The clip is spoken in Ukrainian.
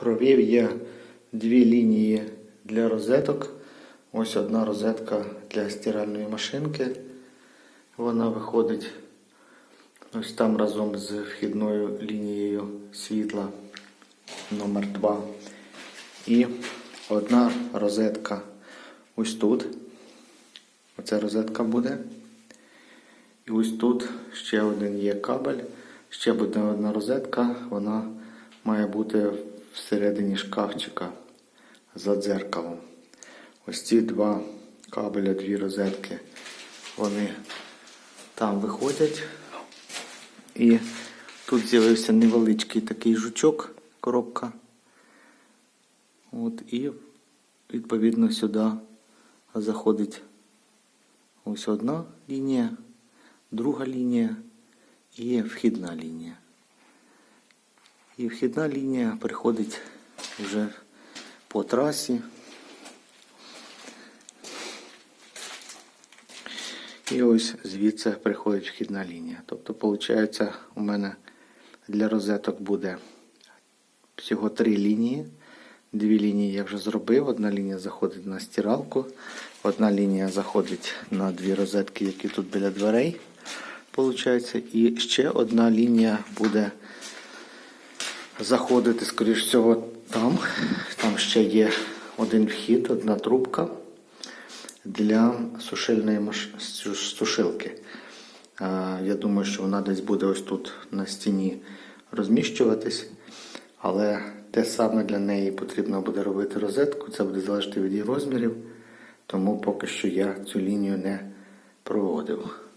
Провів я дві лінії для розеток. Ось одна розетка для стиральної машинки. Вона виходить ось там разом з вхідною лінією світла номер 2 І одна розетка ось тут. Оця розетка буде. І ось тут ще один є кабель, ще буде одна розетка, вона має бути всередині шкафчика за дзеркалом. Ось ці два кабеля, дві розетки, вони там виходять. І тут з'явився невеличкий такий жучок, коробка. От, і відповідно сюди заходить ось одна лінія, друга лінія і вхідна лінія. І вхідна лінія приходить вже по трасі. І ось звідси приходить вхідна лінія. Тобто, виходить, у мене для розеток буде всього три лінії. Дві лінії я вже зробив. Одна лінія заходить на стиралку, одна лінія заходить на дві розетки, які тут біля дверей. Получається. І ще одна лінія буде заходити, скоріш всього, там. Там ще є один вхід, одна трубка для сушильної маш... сушилки. Я думаю, що вона десь буде ось тут на стіні розміщуватись. Але те саме для неї потрібно буде робити розетку, це буде залежати від її розмірів, тому поки що я цю лінію не проводив.